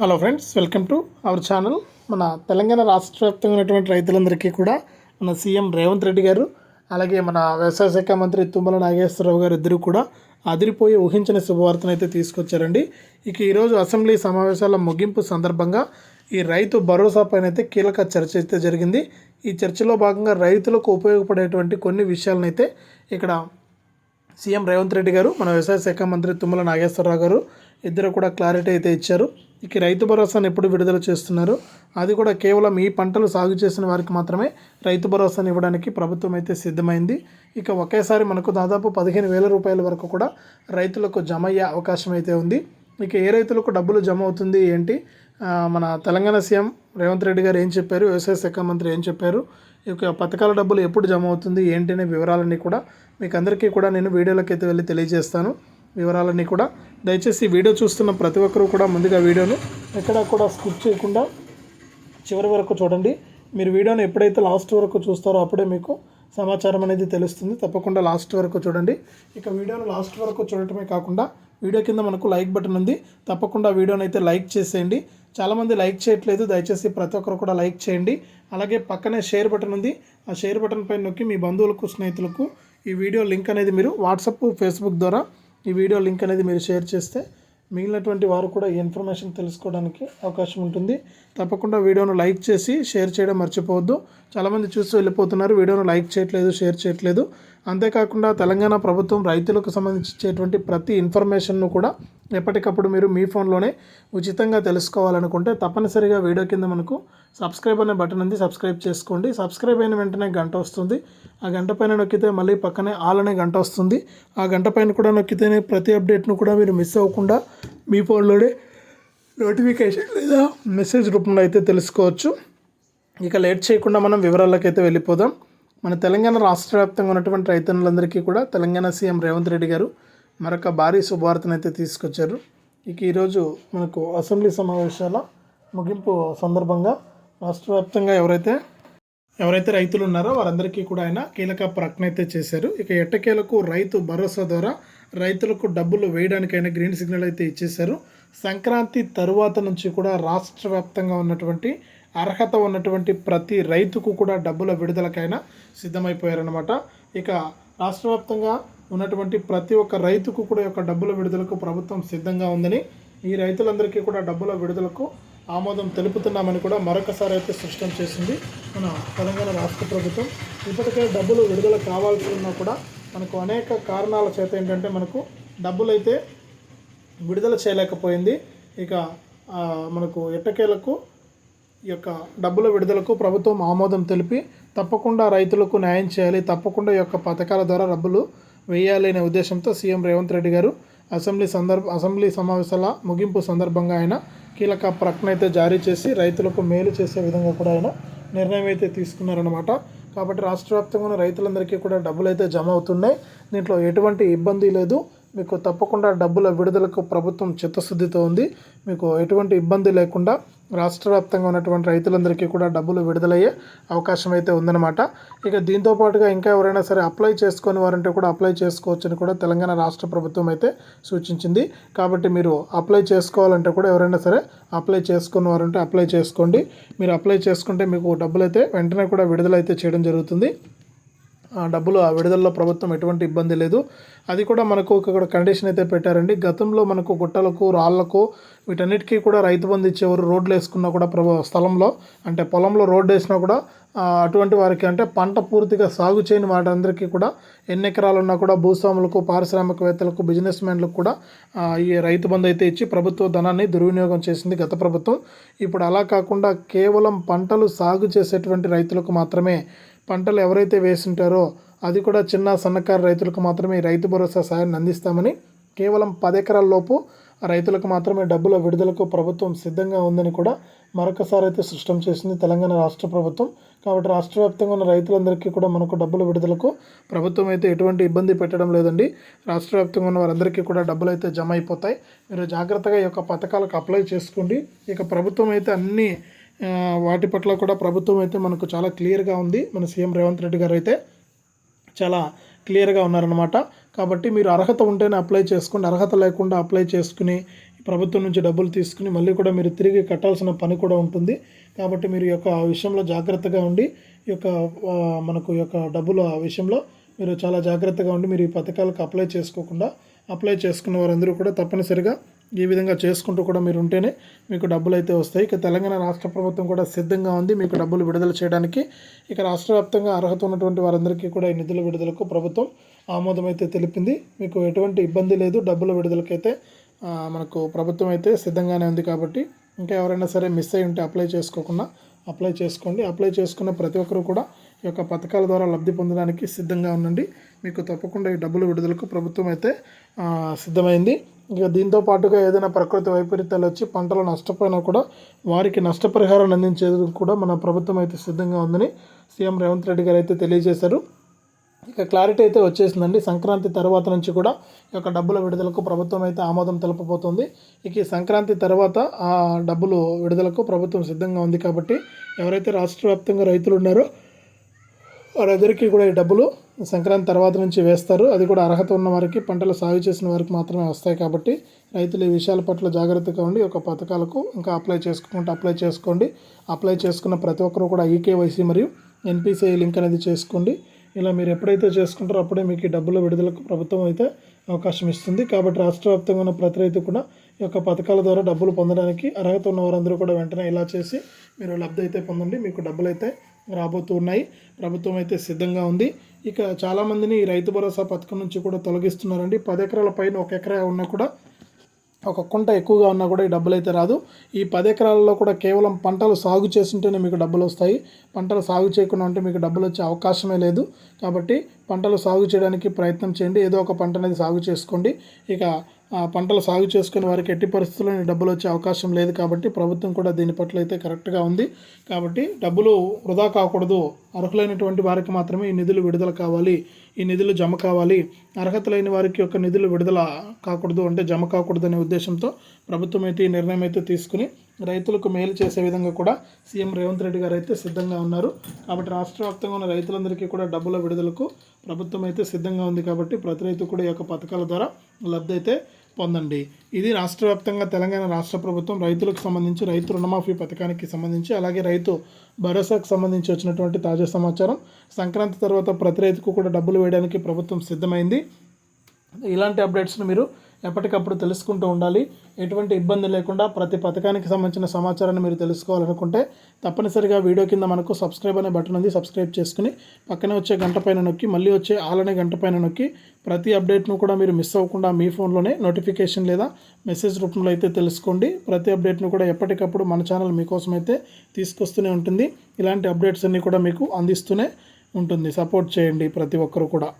Hello friends welcome to our channel మన తెలంగాణ రాష్ట్ర వ్యాప్తంగా ఉన్నటువంటి రైతులందరికీ కూడా మన సీఎం రేవంత్ రెడ్డి గారు అలాగే మన వ్యవసాయ శాఖ మంత్రి తుమ్మల నాగేశ్వరరావు గారు ఇద్దరు కూడా అదిరిపోయి ఊహించిన శుభవార్తను అయితే తీసుకొచ్చారండి. ఇక ఈరోజు అసెంబ్లీ సమావేశాల ముగింపు సందర్భంగా ఈ రైతు భరోసా పైన అయితే కీలక చర్చ అయితే జరిగింది. ఈ చర్చలో భాగంగా రైతులకు ఉపయోగపడేటువంటి కొన్ని విషయాలనైతే ఇక్కడ సీఎం రేవంత్ రెడ్డి గారు మన వ్యవసాయ శాఖ మంత్రి తుమ్మల నాగేశ్వరరావు గారు ఇద్దరు కూడా క్లారిటీ అయితే ఇచ్చారు. ఇక రైతు భరోసాను ఎప్పుడు విడుదల చేస్తున్నారు? అది కూడా కేవలం ఈ పంటలు సాగు చేసిన వారికి మాత్రమే రైతు భరోసాను ఇవ్వడానికి ప్రభుత్వం అయితే సిద్ధమైంది. ఇక ఒకేసారి మనకు దాదాపు పదిహేను వేల రూపాయల వరకు కూడా రైతులకు జమ అయ్యే అవకాశం అయితే ఉంది. ఇక ఏ రైతులకు డబ్బులు జమ అవుతుంది ఏంటి? మన తెలంగాణ సీఎం రేవంత్ రెడ్డి గారు ఏం చెప్పారు? వ్యవసాయ శాఖ మంత్రి ఏం చెప్పారు? ఈ యొక్క పథకాల డబ్బులు ఎప్పుడు జమ అవుతుంది? ఏంటి అనే వివరాలన్నీ కూడా మీకు అందరికీ కూడా నేను వీడియోలోకి అయితే వెళ్ళి తెలియజేస్తాను. వివరాలన్నీ కూడా దయచేసి వీడియో చూస్తున్న ప్రతి ఒక్కరూ కూడా ముందుగా వీడియోను ఎక్కడా కూడా స్కిప్ చేయకుండా చివరి వరకు చూడండి. మీరు వీడియోని ఎప్పుడైతే లాస్ట్ వరకు చూస్తారో అప్పుడే మీకు సమాచారం అనేది తెలుస్తుంది. తప్పకుండా లాస్ట్ వరకు చూడండి. ఇక వీడియోను లాస్ట్ వరకు చూడటమే కాకుండా వీడియో కింద మనకు లైక్ బటన్ ఉంది. తప్పకుండా వీడియోని అయితే లైక్ చేసేయండి. చాలామంది లైక్ చేయట్లేదు. దయచేసి ప్రతి ఒక్కరు కూడా లైక్ చేయండి. అలాగే పక్కనే షేర్ బటన్ ఉంది. ఆ షేర్ బటన్ పైన నొక్కి మీ బంధువులకు స్నేహితులకు ఈ వీడియో లింక్ అనేది మీరు వాట్సాప్ ఫేస్బుక్ ద్వారా ఈ వీడియో లింక్ అనేది మీరు షేర్ చేస్తే మిగిలినటువంటి వారు కూడా ఈ ఇన్ఫర్మేషన్ తెలుసుకోవడానికి అవకాశం ఉంటుంది. తప్పకుండా వీడియోను లైక్ చేసి షేర్ చేయడం మర్చిపోవద్దు. చాలామంది చూస్తూ వెళ్ళిపోతున్నారు. వీడియోను లైక్ చేయట్లేదు షేర్ చేయట్లేదు. అంతేకాకుండా తెలంగాణ ప్రభుత్వం రైతులకు సంబంధించేటువంటి ప్రతి ఇన్ఫర్మేషన్ను కూడా ఎప్పటికప్పుడు మీరు మీ ఫోన్లోనే ఉచితంగా తెలుసుకోవాలనుకుంటే తప్పనిసరిగా వీడియో కింద మనకు సబ్స్క్రైబ్ అనే బటన్ ఉంది. సబ్స్క్రైబ్ చేసుకోండి. సబ్స్క్రైబ్ అయిన వెంటనే గంట వస్తుంది. ఆ గంట పైన నొక్కితే మళ్ళీ పక్కనే ఆల్ అనే గంట వస్తుంది. ఆ గంట పైన కూడా నొక్కితేనే ప్రతి అప్డేట్ను కూడా మీరు మిస్ అవ్వకుండా మీ ఫోన్లోనే నోటిఫికేషన్ లేదా మెసేజ్ రూపంలో అయితే తెలుసుకోవచ్చు. ఇక లేట్ చేయకుండా మనం వివరాలకైతే అయితే వెళ్ళిపోదాం. మన తెలంగాణ రాష్ట్ర వ్యాప్తంగా ఉన్నటువంటి రైతన్నులందరికీ కూడా తెలంగాణ సీఎం రేవంత్ రెడ్డి గారు మరొక భారీ శుభవార్తను అయితే తీసుకొచ్చారు. ఇక ఈరోజు మనకు అసెంబ్లీ సమావేశాల ముగింపు సందర్భంగా రాష్ట్ర వ్యాప్తంగా ఎవరైతే ఎవరైతే రైతులు ఉన్నారో వారందరికీ కూడా ఆయన కీలక ప్రకటన అయితే చేశారు. ఇక ఎట్టకేలకు రైతు భరోసా ద్వారా రైతులకు డబ్బులు వేయడానికైనా గ్రీన్ సిగ్నల్ అయితే ఇచ్చేశారు. సంక్రాంతి తరువాత నుంచి కూడా రాష్ట్ర వ్యాప్తంగా ఉన్నటువంటి అర్హత ఉన్నటువంటి ప్రతి రైతుకు కూడా డబ్బుల విడుదలకైనా సిద్ధమైపోయారనమాట ఇక రాష్ట్ర వ్యాప్తంగా ఉన్నటువంటి ప్రతి ఒక్క రైతుకు కూడా యొక్క డబ్బుల విడుదలకు ప్రభుత్వం సిద్ధంగా ఉందని ఈ రైతులందరికీ కూడా డబ్బుల విడుదలకు ఆమోదం తెలుపుతున్నామని కూడా మరొకసారి అయితే స్పష్టం చేసింది మన తెలంగాణ రాష్ట్ర ప్రభుత్వం. ఇప్పటికే డబ్బులు విడుదల కావాల్సి ఉన్నా కూడా మనకు అనేక కారణాల చేత ఏంటంటే మనకు డబ్బులు అయితే విడుదల చేయలేకపోయింది. ఇక మనకు ఎట్టకేలకు ఈ యొక్క డబ్బుల విడుదలకు ప్రభుత్వం ఆమోదం తెలిపి తప్పకుండా రైతులకు న్యాయం చేయాలి తప్పకుండా ఈ యొక్క పథకాల ద్వారా డబ్బులు వేయాలి అనే ఉద్దేశంతో సీఎం రేవంత్ రెడ్డి గారు అసెంబ్లీ సందర్భ అసెంబ్లీ సమావేశాల ముగింపు సందర్భంగా ఆయన కీలక ప్రకటన అయితే జారీ చేసి రైతులకు మేలు చేసే విధంగా కూడా ఆయన నిర్ణయం అయితే తీసుకున్నారనమాట కాబట్టి రాష్ట్ర వ్యాప్తంగా ఉన్న రైతులందరికీ కూడా డబ్బులు అయితే జమ అవుతున్నాయి. దీంట్లో ఎటువంటి ఇబ్బంది లేదు. మీకు తప్పకుండా డబ్బుల విడుదలకు ప్రభుత్వం చిత్తశుద్ధితో ఉంది. మీకు ఎటువంటి ఇబ్బంది లేకుండా రాష్ట్ర వ్యాప్తంగా ఉన్నటువంటి రైతులందరికీ కూడా డబ్బులు విడుదలయ్యే అవకాశం అయితే ఉందన్నమాట. ఇక దీంతో పాటుగా ఇంకా ఎవరైనా సరే అప్లై చేసుకొని వారంటే కూడా అప్లై చేసుకోవచ్చని కూడా తెలంగాణ రాష్ట్ర ప్రభుత్వం అయితే సూచించింది. కాబట్టి మీరు అప్లై చేసుకోవాలంటే కూడా ఎవరైనా సరే అప్లై చేసుకున్న వారంటే అప్లై చేసుకోండి. మీరు అప్లై చేసుకుంటే మీకు డబ్బులు అయితే వెంటనే కూడా విడుదల అయితే చేయడం జరుగుతుంది. డబ్బులు ఆ విడుదలలో ప్రభుత్వం ఎటువంటి ఇబ్బంది లేదు. అది కూడా మనకు ఒక కండిషన్ అయితే పెట్టారండి. గతంలో మనకు గుట్టలకు రాళ్ళకు వీటన్నిటికీ కూడా రైతు బంధు ఇచ్చేవారు రోడ్లు వేసుకున్నా కూడా ప్రభు స్థలంలో. అంటే పొలంలో రోడ్డు వేసినా కూడా అటువంటి వారికి అంటే పంట పూర్తిగా సాగు చేయని వాటందరికీ కూడా ఎన్ని ఎకరాలు ఉన్నా కూడా భూస్వాములకు పారిశ్రామికవేత్తలకు బిజినెస్ మ్యాన్లకు కూడా ఈ రైతు బంధు అయితే ఇచ్చి ప్రభుత్వ ధనాన్ని దుర్వినియోగం చేసింది గత ప్రభుత్వం. ఇప్పుడు అలా కాకుండా కేవలం పంటలు సాగు చేసేటువంటి రైతులకు మాత్రమే పంటలు ఎవరైతే వేసింటారో అది కూడా చిన్న సన్నకారు రైతులకు మాత్రమే రైతు భరోసా సాయాన్ని అందిస్తామని కేవలం పది ఎకరాల లోపు రైతులకు మాత్రమే డబ్బుల విడుదలకు ప్రభుత్వం సిద్ధంగా ఉందని కూడా మరొకసారి అయితే స్పష్టం చేసింది తెలంగాణ రాష్ట్ర ప్రభుత్వం. కాబట్టి రాష్ట్ర వ్యాప్తంగా ఉన్న రైతులందరికీ కూడా మనకు డబ్బుల విడుదలకు ప్రభుత్వం అయితే ఎటువంటి ఇబ్బంది పెట్టడం లేదండి. రాష్ట్ర వ్యాప్తంగా ఉన్న వారందరికీ కూడా డబ్బులు అయితే జమ అయిపోతాయి. మీరు జాగ్రత్తగా ఈ యొక్క పథకాలకు అప్లై చేసుకోండి. ఇక ప్రభుత్వం అయితే అన్ని వాటి పట్ల కూడా ప్రభుత్వం అయితే మనకు చాలా క్లియర్గా ఉంది. మన సీఎం రేవంత్ రెడ్డి గారు అయితే చాలా క్లియర్గా ఉన్నారనమాట కాబట్టి మీరు అర్హత ఉంటేనే అప్లై చేసుకోండి. అర్హత లేకుండా అప్లై చేసుకుని ప్రభుత్వం నుంచి డబ్బులు తీసుకుని మళ్ళీ కూడా మీరు తిరిగి కట్టాల్సిన పని కూడా ఉంటుంది. కాబట్టి మీరు ఈ యొక్క విషయంలో జాగ్రత్తగా ఉండి ఈ యొక్క మనకు యొక్క డబ్బులు ఆ విషయంలో మీరు చాలా జాగ్రత్తగా ఉండి మీరు ఈ పథకాలకు అప్లై చేసుకోకుండా అప్లై చేసుకున్న వారందరూ కూడా తప్పనిసరిగా ఈ విధంగా చేసుకుంటూ కూడా మీరు ఉంటేనే మీకు డబ్బులు అయితే వస్తాయి. ఇక తెలంగాణ రాష్ట్ర ప్రభుత్వం కూడా సిద్ధంగా ఉంది మీకు డబ్బులు విడుదల చేయడానికి. ఇక రాష్ట్ర వ్యాప్తంగా అర్హత ఉన్నటువంటి వారందరికీ కూడా ఈ నిధుల విడుదలకు ప్రభుత్వం ఆమోదం అయితే తెలిపింది. మీకు ఎటువంటి ఇబ్బంది లేదు. డబ్బుల విడుదలకైతే మనకు ప్రభుత్వం అయితే సిద్ధంగానే ఉంది కాబట్టి ఇంకా ఎవరైనా సరే మిస్ అయి ఉంటే అప్లై చేసుకోకుండా అప్లై చేసుకోండి. అప్లై చేసుకున్న ప్రతి ఒక్కరు కూడా ఈ యొక్క పథకాల ద్వారా లబ్ధి పొందడానికి సిద్ధంగా ఉండండి. మీకు తప్పకుండా ఈ డబ్బులు విడుదలకు ప్రభుత్వం అయితే సిద్ధమైంది. ఇక దీంతో పాటుగా ఏదైనా ప్రకృతి వైపరీత్యాలు వచ్చి పంటలు నష్టపోయినా కూడా వారికి నష్టపరిహారాన్ని అందించేందుకు కూడా మన ప్రభుత్వం అయితే సిద్ధంగా ఉందని సీఎం రేవంత్ రెడ్డి గారు అయితే తెలియజేశారు. ఇక క్లారిటీ అయితే వచ్చేసిందండి. సంక్రాంతి తర్వాత నుంచి కూడా ఈ యొక్క డబ్బుల విడుదలకు ప్రభుత్వం అయితే ఆమోదం తెలపబోతోంది. ఇక ఈ సంక్రాంతి తర్వాత ఆ డబ్బులు విడుదలకు ప్రభుత్వం సిద్ధంగా ఉంది కాబట్టి ఎవరైతే రాష్ట్ర వ్యాప్తంగా రైతులు ఉన్నారో వారందరికీ కూడా ఈ డబ్బులు సంక్రాంతి తర్వాత నుంచి వేస్తారు. అది కూడా అర్హత ఉన్న వారికి పంటలు సాగు చేసిన వారికి మాత్రమే వస్తాయి కాబట్టి రైతులు ఈ విషయాల పట్ల జాగ్రత్తగా ఉండి ఒక పథకాలకు ఇంకా అప్లై చేసుకుంటే అప్లై చేసుకోండి. అప్లై చేసుకున్న ప్రతి ఒక్కరు కూడా ఈకేవైసీ మరియు ఎన్పిసిఐ లింక్ అనేది చేసుకోండి. ఇలా మీరు ఎప్పుడైతే చేసుకుంటారో అప్పుడే మీకు ఈ డబ్బుల విడుదలకు ప్రభుత్వం అయితే అవకాశం ఇస్తుంది. కాబట్టి రాష్ట్ర వ్యాప్తంగా ఉన్న ప్రతి రైతు కూడా ఈ యొక్క పథకాల ద్వారా డబ్బులు పొందడానికి అర్హత ఉన్న వారందరూ కూడా వెంటనే ఇలా చేసి మీరు లబ్ధి అయితే పొందండి. మీకు డబ్బులు అయితే రాబోతూ ఉన్నాయి ప్రభుత్వం అయితే సిద్ధంగా ఉంది. ఇక చాలామందిని రైతు భరోసా పథకం నుంచి కూడా తొలగిస్తున్నారండి. పది ఎకరాల పైన ఒక ఎకరా ఉన్నా కూడా ఒక కుంట ఎక్కువగా ఉన్నా కూడా ఈ డబ్బులు అయితే రాదు. ఈ పది ఎకరాలలో కూడా కేవలం పంటలు సాగు చేస్తుంటేనే మీకు డబ్బులు వస్తాయి. పంటలు సాగు చేయకుండా ఉంటే మీకు డబ్బులు వచ్చే అవకాశమే లేదు. కాబట్టి పంటలు సాగు చేయడానికి ప్రయత్నం చేయండి. ఏదో ఒక పంట అనేది సాగు చేసుకోండి. ఇక పంటలు సాగు చేసుకునే వారికి ఎట్టి పరిస్థితుల్లో డబ్బులు వచ్చే అవకాశం లేదు కాబట్టి ప్రభుత్వం కూడా దీని పట్ల అయితే కరెక్ట్గా ఉంది. కాబట్టి డబ్బులు వృధా కాకూడదు. అర్హులైనటువంటి వారికి మాత్రమే ఈ నిధులు విడుదల కావాలి. ఈ నిధులు జమ కావాలి. అర్హత లేని వారికి యొక్క నిధులు విడుదల కాకూడదు అంటే జమ కాకూడదు అనే ఉద్దేశంతో ప్రభుత్వం అయితే ఈ నిర్ణయం అయితే తీసుకుని రైతులకు మేలు చేసే విధంగా కూడా సీఎం రేవంత్ రెడ్డి గారు అయితే సిద్ధంగా ఉన్నారు. కాబట్టి రాష్ట్ర వ్యాప్తంగా ఉన్న రైతులందరికీ కూడా డబ్బుల విడుదలకు ప్రభుత్వం అయితే సిద్ధంగా ఉంది కాబట్టి ప్రతి రైతు కూడా ఈ యొక్క పథకాల ద్వారా లబ్ధి అయితే పొందండి. ఇది రాష్ట్ర వ్యాప్తంగా తెలంగాణ రాష్ట్ర ప్రభుత్వం రైతులకు సంబంధించి రైతు రుణమాఫీ పథకానికి సంబంధించి అలాగే రైతు భరోసాకు సంబంధించి వచ్చినటువంటి తాజా సమాచారం. సంక్రాంతి తర్వాత ప్రతి రైతుకు కూడా డబ్బులు వేయడానికి ప్రభుత్వం సిద్ధమైంది. ఇలాంటి అప్డేట్స్ను మీరు ఎప్పటికప్పుడు తెలుసుకుంటూ ఉండాలి. ఎటువంటి ఇబ్బంది లేకుండా ప్రతి పథకానికి సంబంధించిన సమాచారాన్ని మీరు తెలుసుకోవాలనుకుంటే తప్పనిసరిగా వీడియో కింద మనకు సబ్స్క్రైబ్ అనే బటన్ ఉంది. సబ్స్క్రైబ్ చేసుకుని పక్కనే వచ్చే గంట పైన నొక్కి మళ్ళీ వచ్చే ఆల్ అనే గంట పైన నొక్కి ప్రతి అప్డేట్ను కూడా మీరు మిస్ అవ్వకుండా మీ ఫోన్లోనే నోటిఫికేషన్ లేదా మెసేజ్ రూపంలో అయితే తెలుసుకోండి. ప్రతి అప్డేట్ను కూడా ఎప్పటికప్పుడు మన ఛానల్ మీకోసం అయితే తీసుకొస్తూనే ఉంటుంది. ఇలాంటి అప్డేట్స్ అన్నీ కూడా మీకు అందిస్తూనే ఉంటుంది. సపోర్ట్ చేయండి ప్రతి ఒక్కరు కూడా.